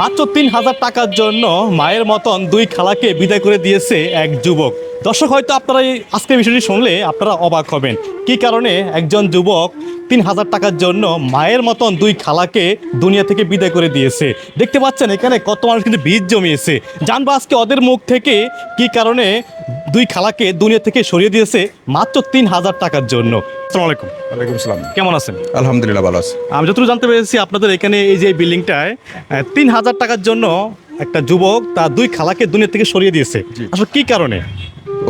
মাত্র তিন হাজার টাকার জন্য মায়ের মতন দুই খালাকে বিদায় করে দিয়েছে এক যুবক। দর্শক, হয়তো আপনারা এই আজকের বিষয়টি শুনলে আপনারা অবাক হবেন। কি কারণে একজন যুবক তিন হাজার টাকার জন্য মায়ের মতন দুই খালাকে দুনিয়া থেকে বিদায় করে দিয়েছে? দেখতে পাচ্ছেন, এখানে কত মানুষ কিন্তু বীজ জমিয়েছে। জানব আজকে ওদের মুখ থেকে কি কারণে দুই খালাকে দুনিয়া থেকে সরিয়ে দিয়েছে মাত্র তিন হাজার টাকার জন্য। আসসালামু আলাইকুম। ওয়ালাইকুম সালাম। কেমন আছেন? আলহামদুলিল্লাহ ভালো আছে। আমি যতটুকু জানতে পেরেছি আপনাদের এখানে এই যে বিল্ডিংটায় তিন হাজার টাকার জন্য একটা যুবক তার দুই খালাকে দুনিয়া থেকে সরিয়ে দিয়েছে। আসলে কি কারণে?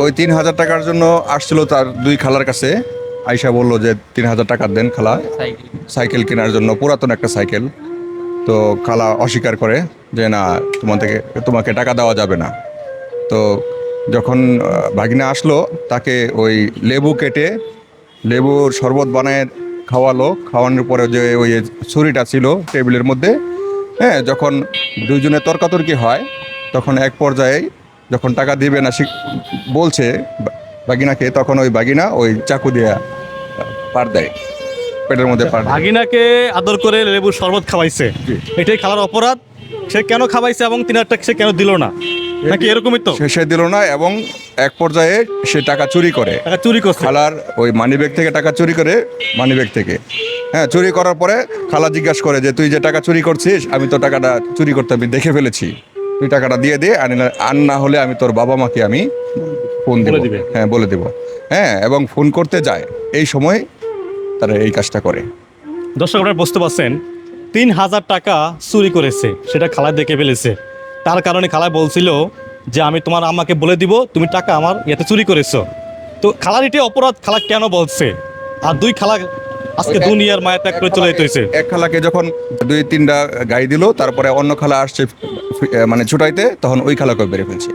ওই তিন হাজার টাকার জন্য আসছিল তার দুই খালার কাছে। আয়সা বলল যে তিন হাজার টাকা দেন খালা। সাইকেল কেনার জন্য পুরাতন একটা সাইকেল। তো খালা অস্বীকার করে যে না তোমার থেকে তোমাকে টাকা দেওয়া যাবে না। তো যখন ভাগিনা আসলো তাকে ওই লেবু কেটে লেবুর শরবত বানায় খাওয়ালো। খাওয়ানোর পরে যে ওই ছুরিটা ছিল টেবিলের মধ্যে হ্যাঁ যখন দুইজনে তর্কাতর্কি হয় তখন এক পর্যায়ে যখন টাকা দিবে না বলছে বাগিনাকে তখন ওই বাগিনা ওই চাকু দিয়ে পার দেয়। পেটের মধ্যে পার। ভাগিনাকে আদর করে লেবুর শরবত খাওয়াইছে। এটাই খালার অপরাধ। সে কেন খাওয়াইছে এবং তিন হাজার টাকা সে কেন দিল না? নাকি এরকমই তো? শেষে দিল না এবং এক পর্যায়ে সে টাকা চুরি করে। টাকা চুরি করছে। খালার ওই মানিব্যাগ থেকে টাকা চুরি করে মানি ব্যাগ থেকে। হ্যাঁ চুরি করার পরে খালা জিজ্ঞাসা করে যে তুই যে টাকা চুরি করছিস আমি তো টাকাটা চুরি করতে আমি দেখে ফেলেছি। তুই টাকাটা দিয়ে দে আর না- আর না হলে আমি তোর বাবা মাকে আমি ফোন দেব। দিবে। হ্যাঁ বলে দেব। হ্যাঁ এবং ফোন করতে যায়। এই সময় তারা এই কাজটা করে। দর্শক আপনারা বুঝতে পারছেন তিন হাজার টাকা চুরি করেছে সেটা খালা দেখে ফেলেছে। তার কারণে খালা বলছিল যে আমি তোমার আমাকে বলে দিব তুমি টাকা আমার ইয়েতে চুরি করেছ। তো খালার এটি অপরাধ খালা কেন বলছে? আর দুই খালা আজকে দুনিয়ার মায়ের ত্যাগ করে চলে যেতে হয়েছে এক খালাকে যখন দুই তিনটা গাড়ি দিল তারপরে অন্য খালা আসছে মানে ছুটাইতে তখন ওই খালাকে বেড়ে ফেলছে।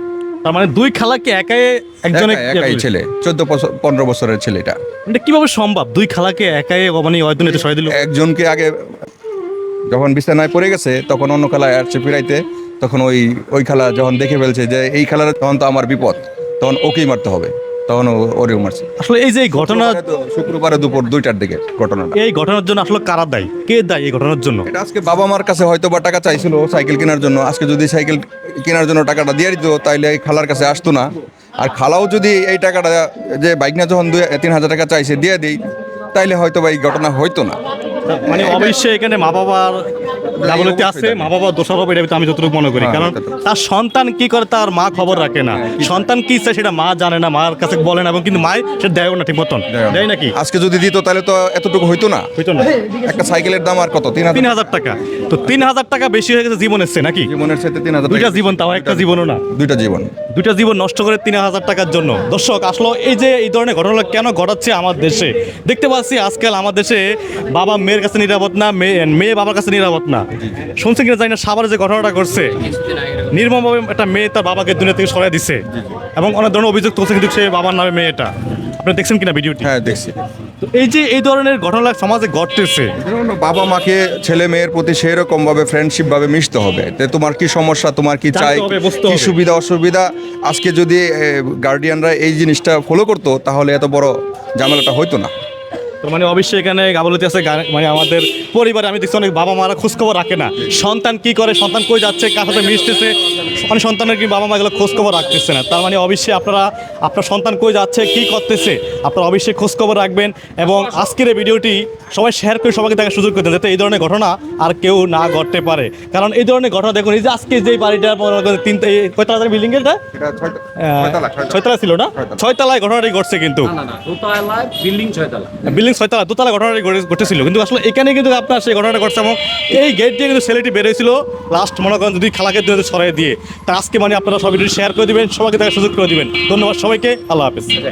তার মানে দুই খালাকে একাই একজনে একাই- একাই ছেলে চোদ্দ বছর পনেরো বছরের ছেলেটা। এটা কীভাবে সম্ভব? দুই খালাকে একাই মানে অয়দনীতে সরাই দিল? একজনকে আগে যখন বিছানায় পড়ে গেছে তখন অন্য খালায় আসছে ফিরাইতে। তখন ওই ওই খালা যখন দেখে ফেলছে যে এই খালার তখন তো আমার বিপদ তখন ওকেই মারতে হবে তখন ও- ওরেও মারছে। আসলে এই যে ঘটনা শুক্রবারে দুপুর দুইটার দিকে ঘটনাটা। এই ঘটনার জন্য আসলে কারা দায়ী? কে দায়ী এই ঘটনার জন্য? এটা আজকে বাবা মার কাছে হয়তো বা টাকা চাইছিল সাইকেল কেনার জন্য আজকে যদি সাইকেল কেনার জন্য টাকাটা দিয়ে দিত তাইলে এই খালার কাছে আসতো না। আর খালাও যদি এই টাকাটা যে বাইক না যখন দুই তিন হাজার টাকা চাইছে দিয়ে দিই তাইলে হয়তো বা এই ঘটনা হইতো না। মানে অবশ্যই এখানে মা বাবার গাফলতি আছে মা বাবা দোষারোপ এটা আমি যতটুকু মনে করি। কারণ তার সন্তান কি করে তার মা খবর রাখে না? সন্তান কি চায় সেটা মা জানে না মার কাছে বলে না এবং কিন্তু মায় সেটা দেয়ও না ঠিক মতন। দেয় নাকি? আজকে যদি দিত তাহলে তো এতটুকু হইতো না। হইতো না। একটা সাইকেলের দাম আর কত? তিন হাজার। হাজার টাকা। তো তিন হাজার টাকা বেশি হয়ে গেছে জীবনের চেয়ে নাকি? জীবনের সাথে তিন হাজার দুইটা জীবন তাও একটা জীবনও না। দুইটা জীবন। দুইটা জীবন নষ্ট করে তিন হাজার টাকার জন্য। দর্শক আসলে এই যে এই ধরনের ঘটনা কেন ঘটাচ্ছে আমার দেশে? দেখতে পাচ্ছি আজকাল আমার দেশে বাবা মেয়ের কাছে নিরাপদ না মেয়ে মেয়ে বাবার কাছে নিরাপদ না। শুনছেন কিনা জানি না সাভারে যে ঘটনাটা ঘটছে নির্মমভাবে একটা মেয়ে তার বাবাকে দুনিয়া থেকে সরাই দিছে। এবং অনেক ধরনের অভিযোগ তুলছে কিন্তু সে বাবার নামে মেয়েটা। আপনি দেখছেন কিনা ভিডিওটি? হ্যাঁ দেখছি। তো এই যে এই ধরনের ঘটনা সমাজে ঘটতেছে বাবা মাকে ছেলে মেয়ের প্রতি সেরকম ভাবে ফ্রেন্ডশিপ ভাবে মিশতে হবে। তোমার কি সমস্যা তোমার কি চাই কি সুবিধা অসুবিধা? আজকে যদি গার্ডিয়ানরা এই জিনিসটা ফলো করতো তাহলে এত বড় ঝামেলাটা হইতো না। তো মানে অবশ্যই এখানে গাবলতি আছে মানে আমাদের পরিবারে আমি দেখছি অনেক বাবা মারা খোঁজখবর রাখে না। সন্তান কি করে সন্তান কই যাচ্ছে কার সাথে মিশতেছে? মানে সন্তানের কি বাবা মা এগুলো খোঁজখবর রাখতেছে না। তার মানে অবশ্যই আপনারা আপনার সন্তান কই যাচ্ছে কি করতেছে আপনারা অবশ্যই খোঁজখবর রাখবেন এবং আজকের এই ভিডিওটি সবাই শেয়ার করে সবাইকে দেখার সুযোগ করে দেন যাতে এই ধরনের ঘটনা আর কেউ না ঘটতে পারে। কারণ এই ধরনের ঘটনা দেখুন এই যে আজকে যে বাড়িটা মনে করেন তিন কয়তলা বিল্ডিং এটা? ছয়তলা ছিল না? ছয়তলায় ঘটনাটি ঘটছে কিন্তু। বিল্ডিং বিল্ডিং ছয়তলা দোতলা ঘটনাটি ঘটে- ঘটেছিল। কিন্তু আসলে এখানে কিন্তু আপনার সেই ঘটনাটা ঘটছে এবং এই গেট দিয়ে কিন্তু ছেলেটি বেরোয়েছিল। লাস্ট মনে করেন যদি খেলাকে দুই ছড়াই দিয়ে। তা আজকে মানে আপনারা সবাই শেয়ার করে দেবেন, সবাইকে তাকে সুযোগ করে দেবেন। ধন্যবাদ সবাইকে, আল্লাহ হাফিজ।